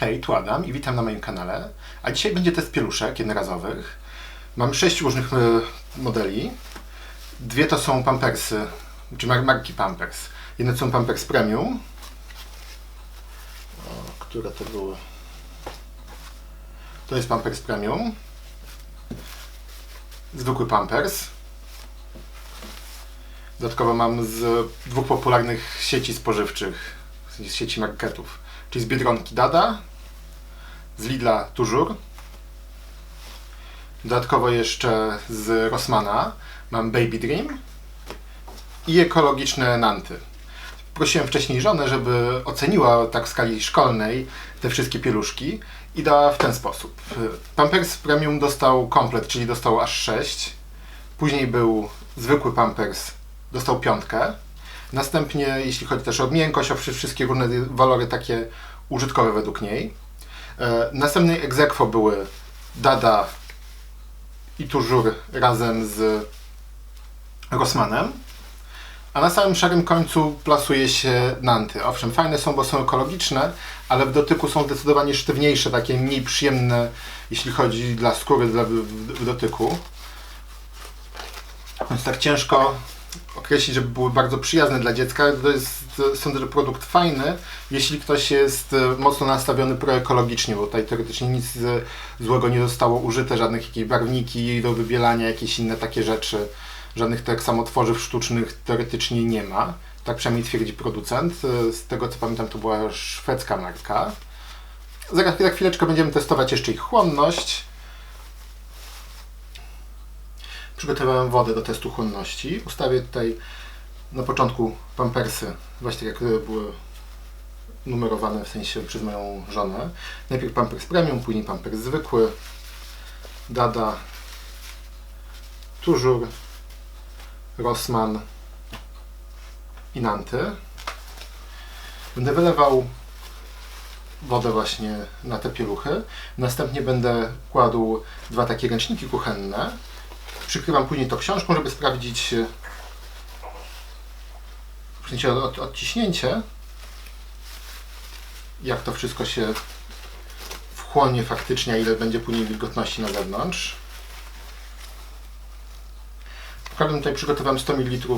Hej, tu Adam i witam na moim kanale. A dzisiaj będzie test pieluszek jednorazowych. Mam sześć różnych e, modeli. Dwie to są Pampersy, czy mar- marki Pampers. Jedne są Pampers Premium. O, które to były? To jest Pampers Premium. Zwykły Pampers. Dodatkowo mam z dwóch popularnych sieci spożywczych, z sieci marketów, czyli z Biedronki Dada, z Lidla Toujours. Dodatkowo jeszcze z Rossmana mam Baby Dream i ekologiczne Nanty. Prosiłem wcześniej żonę, żeby oceniła tak w skali szkolnej te wszystkie pieluszki i dała w ten sposób. Pampers Premium dostał komplet, czyli dostał aż 6. Później był zwykły Pampers, dostał piątkę. Następnie, jeśli chodzi też o miękkość, o wszy- wszystkie różne walory takie użytkowe według niej. E, Następnej egzekwo były Dada i Toujours razem z Rossmanem. A na samym szarym końcu plasuje się Nanty. Owszem, fajne są, bo są ekologiczne, ale w dotyku są zdecydowanie sztywniejsze, takie mniej przyjemne, jeśli chodzi dla skóry, dla, w, w dotyku. Więc tak ciężko określić, żeby były bardzo przyjazne dla dziecka. To jest, sądzę, że produkt fajny, jeśli ktoś jest e, mocno nastawiony proekologicznie, bo tutaj teoretycznie nic e, złego nie zostało użyte, żadnych jakieś barwniki do wybielania, jakieś inne takie rzeczy, żadnych tak samo tworzyw sztucznych teoretycznie nie ma. Tak przynajmniej twierdzi producent. E, Z tego co pamiętam, to była szwedzka marka. Za chwileczkę będziemy testować jeszcze ich chłonność. Przygotowałem wodę do testu chłonności. Ustawię tutaj na początku pampersy, właśnie tak jak były numerowane w sensie przez moją żonę. Najpierw pampers premium, później pampers zwykły, Dada, Toujours, Rossmann i Nanty. Będę wylewał wodę właśnie na te pieluchy. Następnie będę kładł dwa takie ręczniki kuchenne. Przykrywam później to książką, żeby sprawdzić e, odciśnięcie, jak to wszystko się wchłonie faktycznie, ile będzie później wilgotności na zewnątrz. W każdym tutaj przygotowałem 100 ml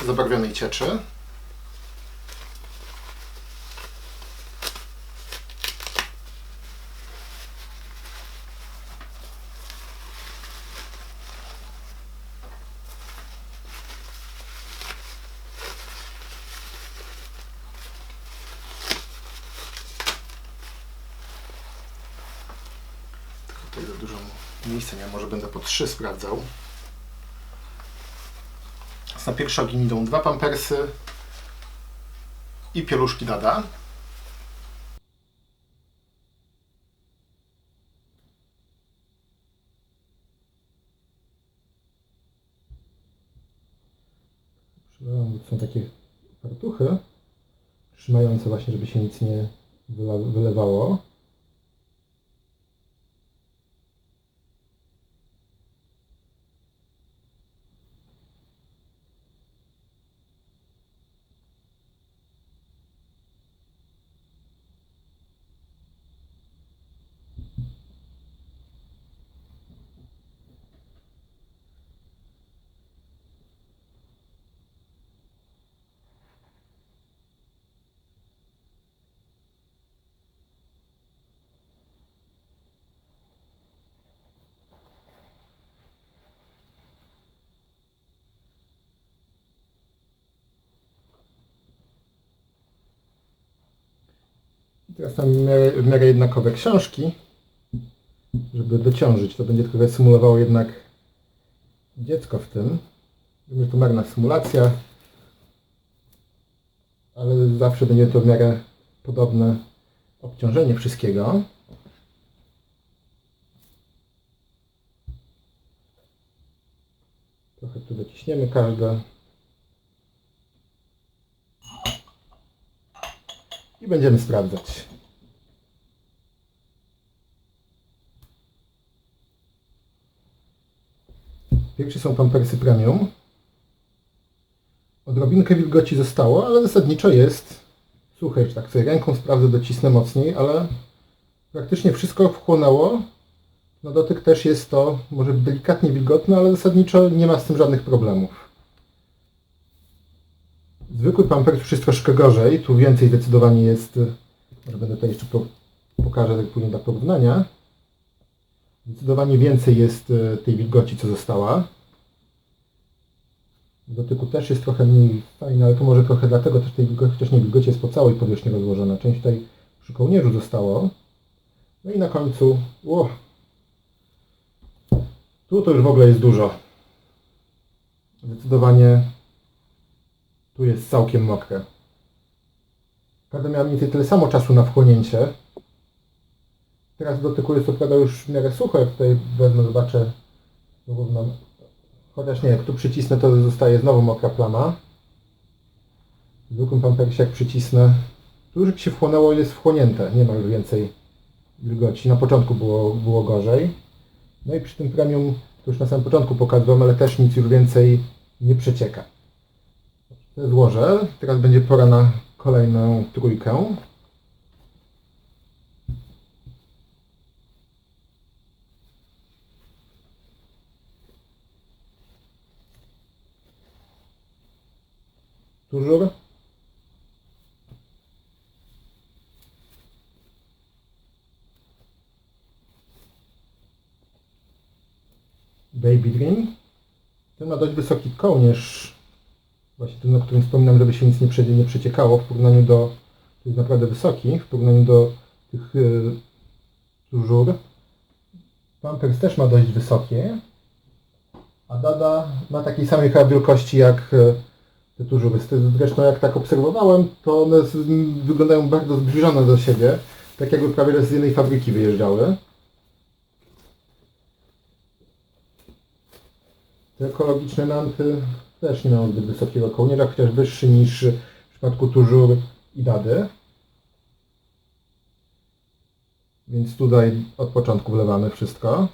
e, zabarwionej cieczy. Tutaj za dużo miejsca nie może będę po trzy sprawdzał. Więc Na pierwszy ogień idą dwa pampersy i pieluszki Dada. Są takie fartuchy trzymające właśnie, żeby się nic nie wylewało. Teraz tam w miarę, jednakowe książki, żeby dociążyć. To będzie trochę symulowało jednak dziecko w tym. Wiem, że to marna symulacja, ale zawsze będzie to w miarę podobne obciążenie wszystkiego. Trochę tu dociśniemy każde. I będziemy sprawdzać. Pierwsze są pampersy premium. Odrobinkę wilgoci zostało, ale zasadniczo jest suche, tak sobie ręką sprawdzę, docisnę mocniej, ale praktycznie wszystko wchłonęło. Na dotyk też jest to może delikatnie wilgotne, ale zasadniczo nie ma z tym żadnych problemów. Zwykły Pampers już jest troszkę gorzej, tu więcej zdecydowanie jest, może będę tutaj jeszcze po, pokażę tak później dla porównania. Zdecydowanie więcej jest e, tej wilgoci, co została. W dotyku też jest trochę mniej fajna, ale to może trochę dlatego też tej wilgoci, chociaż nie wilgoci jest po całej powierzchni rozłożona. Część tutaj przy kołnierzu zostało. No i na końcu, o, tu to już w ogóle jest dużo. Zdecydowanie tu jest całkiem mokre. Każda miała mniej więcej tyle samo czasu na wchłonięcie. Teraz dotyku jest to prawda już w miarę suche. Tutaj wezmę, zobaczę. Wyrównam. Chociaż nie, jak tu przycisnę, to zostaje znowu mokra plama. W zwykłym pampersie jak przycisnę, tu już się wchłonęło, jest wchłonięte. Nie ma już więcej wilgoci. Na początku było, było gorzej. No i przy tym premium, to już na samym początku pokazałem, ale też nic już więcej nie przecieka. Złożę. Teraz będzie pora na kolejną trójkę. Tużur. Baby Dream. Ten ma dość wysoki kołnierz. Właśnie ten, o którym wspominam, żeby się nic nie, nie przeciekało w porównaniu do... To jest naprawdę wysoki w porównaniu do tych yy, tużur. Pampers też ma dość wysokie. A Dada ma takiej samej chyba wielkości jak e, te tużury. Zresztą jak tak obserwowałem, to one wyglądają bardzo zbliżone do siebie. Tak jakby prawie z jednej fabryki wyjeżdżały. Te ekologiczne nanty też nie mają zbyt wysokiego kołnierza, chociaż wyższy niż w przypadku tużur i dady. Więc tutaj od początku wlewamy wszystko.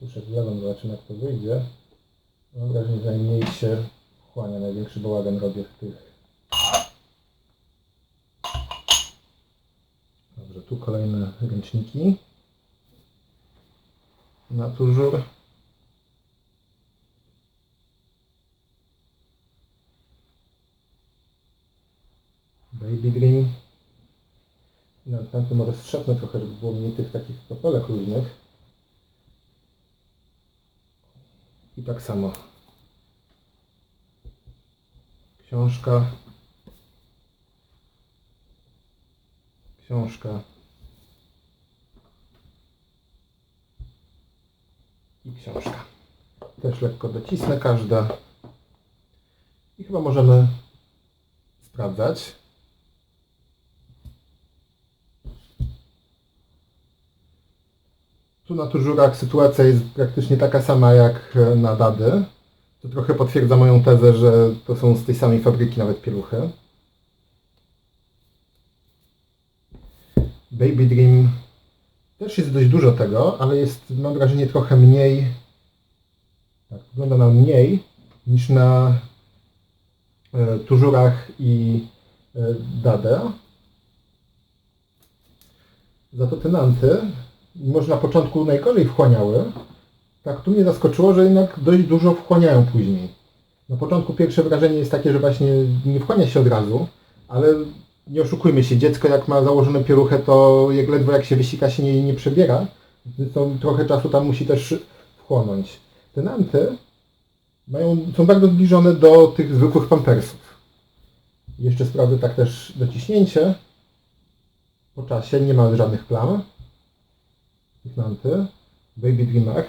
Tu jeszcze wlewam, zobaczymy jak to wyjdzie. Mam wrażenie, że najmniej się wchłania, największy bałagan robię w tych. Dobrze, tu kolejne ręczniki. Na tużur. Baby Dream. No, tamty może strzepnę trochę, żeby było mniej tych takich kropelek luźnych. I tak samo. Książka. Książka. I książka. Też lekko docisnę każda. I chyba możemy sprawdzać. Tu na tużurach sytuacja jest praktycznie taka sama jak e, na Dady. To trochę potwierdza moją tezę, że to są z tej samej fabryki nawet pieluchy. Baby Dream też jest dość dużo tego, ale jest, mam wrażenie, trochę mniej. Tak, wygląda na mniej niż na e, tużurach i e, Dadę. Za to te nanty może na początku najgorzej wchłaniały, tak tu mnie zaskoczyło, że jednak dość dużo wchłaniają później. Na początku pierwsze wrażenie jest takie, że właśnie nie wchłania się od razu, ale nie oszukujmy się, dziecko jak ma założone pieluchę, to jak ledwo jak się wysika się nie, nie przebiera, to trochę czasu tam musi też wchłonąć. Te nanty mają, są bardzo zbliżone do tych zwykłych pampersów. Jeszcze sprawdzę tak też dociśnięcie. Po czasie nie ma żadnych plam. Nanty, Baby Dreamach.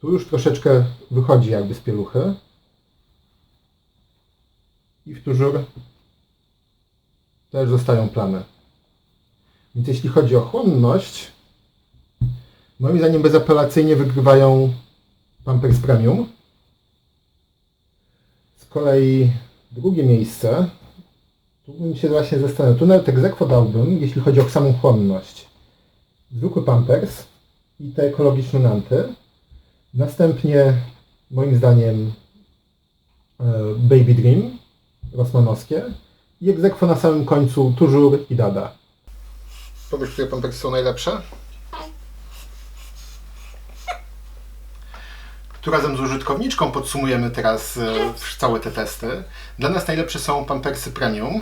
Tu już troszeczkę wychodzi jakby z pieluchy. I w tużur też zostają plamy. Więc jeśli chodzi o chłonność, Moim zdaniem bezapelacyjnie wygrywają Pampers Premium. Z kolei drugie miejsce, tu bym się właśnie zastanawiał, tu nawet egzekwo dałbym, jeśli chodzi o samą chłonność. Zwykły Pampers i te ekologiczne nanty. Następnie, moim zdaniem, e, Baby Dream, rosmanowskie. I egzekwo na samym końcu Toujours i Dada. Powiesz, które Pampersy są najlepsze? Tu razem z użytkowniczką podsumujemy teraz e, całe te testy. Dla nas najlepsze są Pampersy Premium.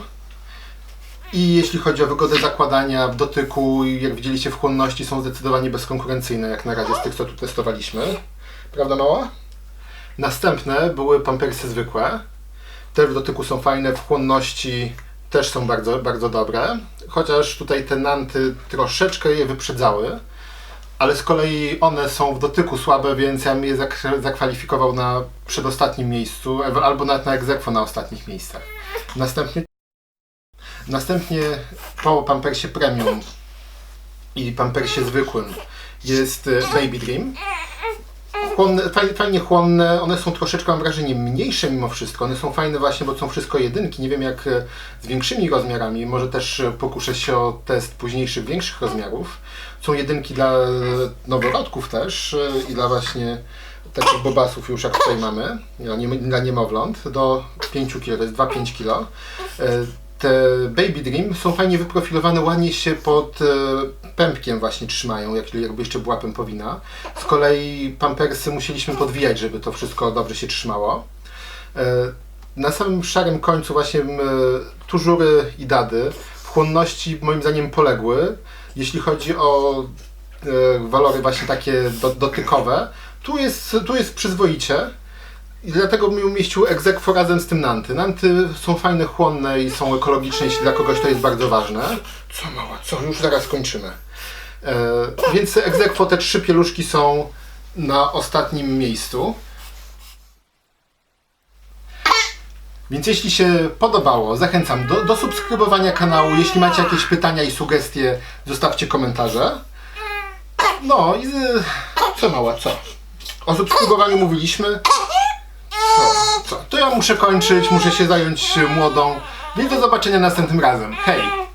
I jeśli chodzi o wygodę zakładania w dotyku, jak widzieliście w chłonności, są zdecydowanie bezkonkurencyjne jak na razie z tych, co tu testowaliśmy. Prawda mała? Następne były Pampersy zwykłe. Te w dotyku są fajne, w chłonności też są bardzo, bardzo dobre. Chociaż tutaj te nanty troszeczkę je wyprzedzały. Ale z kolei one są w dotyku słabe, więc ja bym je zak- zakwalifikował na przedostatnim miejscu, albo nawet na egzekwo na ostatnich miejscach. Następnie, następnie po Pampersie Premium i Pampersie zwykłym jest e, Baby Dream. Chłonne, fajnie, chłonne, one są troszeczkę, mam wrażenie, mniejsze mimo wszystko. One są fajne właśnie, bo są wszystko jedynki. Nie wiem jak e, z większymi rozmiarami, może też e, pokuszę się o test późniejszych, większych rozmiarów. Są jedynki dla noworodków też i dla właśnie takich bobasów już jak tutaj mamy, dla nie- dla niemowląt, do 5 kg, to jest 2-5 kg. Te Baby Dream są fajnie wyprofilowane, ładnie się pod e, pępkiem właśnie trzymają, jak, jakby jeszcze była pępowina. Z kolei pampersy musieliśmy podwijać, żeby to wszystko dobrze się trzymało. E, Na samym szarym końcu właśnie tużury i dady w chłonności moim zdaniem poległy. Jeśli chodzi o e, walory właśnie takie do, dotykowe, tu jest, tu jest przyzwoicie. I dlatego bym umieścił egzekwo razem z tym nanty. Nanty są fajne, chłonne i są ekologiczne, jeśli dla kogoś to jest bardzo ważne. Co mała, co? Już zaraz kończymy. E, więc egzekwo te trzy pieluszki są na ostatnim miejscu. Więc jeśli się podobało, zachęcam do, do subskrybowania kanału. Jeśli macie jakieś pytania i sugestie, zostawcie komentarze. No i z... co mała, co? O subskrybowaniu mówiliśmy. Co? To ja muszę kończyć, muszę się zająć młodą. Więc do zobaczenia następnym razem. Hej!